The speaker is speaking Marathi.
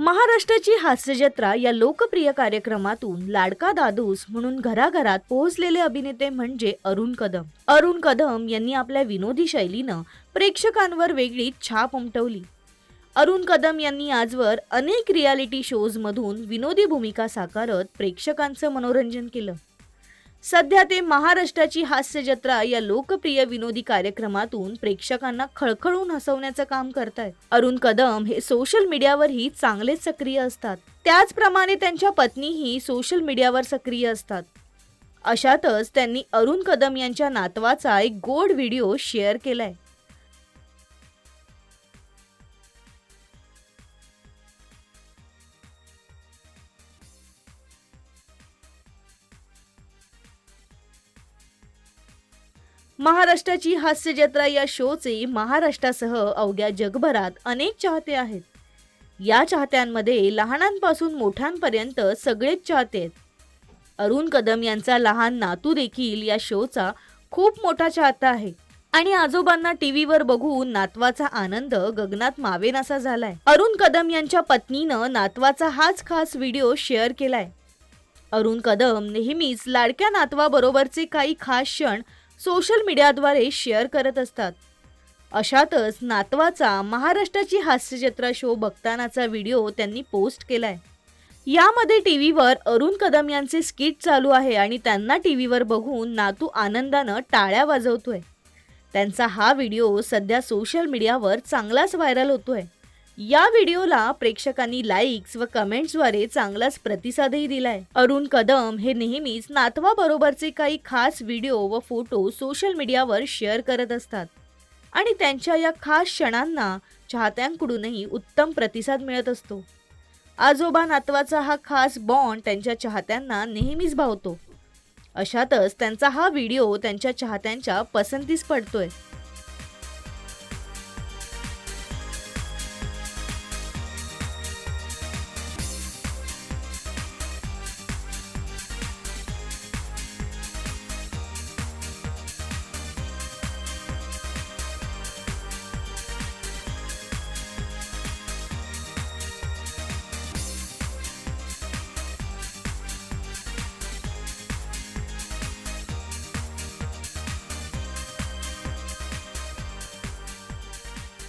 महाराष्ट्राची हास्यजत्रा या लोकप्रिय कार्यक्रमातून लाडका दादूस म्हणून घराघरात पोहोचलेले अभिनेते म्हणजे अरुण कदम. अरुण कदम यांनी आपल्या विनोदी शैलीनं प्रेक्षकांवर वेगळी छाप उमटवली. अरुण कदम यांनी आजवर अनेक रियालिटी शोजमधून विनोदी भूमिका साकारत प्रेक्षकांचं मनोरंजन केलं. सध्या ते महाराष्ट्राची हास्य जत्रा या लोकप्रिय विनोदी कार्यक्रमातून प्रेक्षकांना खळखळून हसवण्याचं काम करतायत. अरुण कदम हे सोशल मीडियावरही चांगलेच सक्रिय असतात. त्याचप्रमाणे त्यांच्या पत्नीही सोशल मीडियावर सक्रिय असतात. अशातच त्यांनी अरुण कदम यांच्या नातवाचा एक गोड व्हिडिओ शेअर केलाय. महाराष्ट्राची हास्य जत्रा या शोचे महाराष्ट्रासह अवघ्या जगभरात अनेक चाहते आहेत. या चाहत्यांमध्ये लहानांपासून मोठ्यांपर्यंत सगळेच चाहते आहेत. अरुण कदम यांचा लहान नातू देखील या शोचा खूप मोठा चाहता आहे. आणि आजोबांना टीव्हीवर बघून नातवाचा आनंद गगनात मावेनासा झालाय. अरुण कदम यांच्या पत्नीनं नातवाचा हाच खास व्हिडिओ शेअर केलाय. अरुण कदम नेहमीच लाडक्या नातवाबरोबरचे काही खास क्षण सोशल मीडियाद्वारे शेअर करत असतात. अशातच नातवाचा महाराष्ट्राची हास्यजत्रा शो बघतानाचा व्हिडिओ त्यांनी पोस्ट केलाय. यामध्ये टी व्हीवर अरुण कदम यांचे स्किट चालू आहे आणि त्यांना टी व्हीवर बघून नातू आनंदानं टाळ्या वाजवतोय. त्यांचा हा व्हिडिओ सध्या सोशल मीडियावर चांगलाच व्हायरल होतोय. या व्हिडिओला प्रेक्षकांनी लाईक्स व कमेंट्सद्वारे चांगलाच प्रतिसादही दिलाय. अरुण कदम हे नेहमीच नातवाबरोबरचे काही खास व्हिडिओ व फोटो सोशल मीडियावर शेअर करत असतात. आणि त्यांच्या या खास क्षणांना चाहत्यांकडूनही उत्तम प्रतिसाद मिळत असतो. आजोबा नातवाचा हा खास बॉन्ड त्यांच्या चाहत्यांना नेहमीच भावतो. अशातच त्यांचा हा व्हिडिओ त्यांच्या चाहत्यांच्या पसंतीस पडतोय.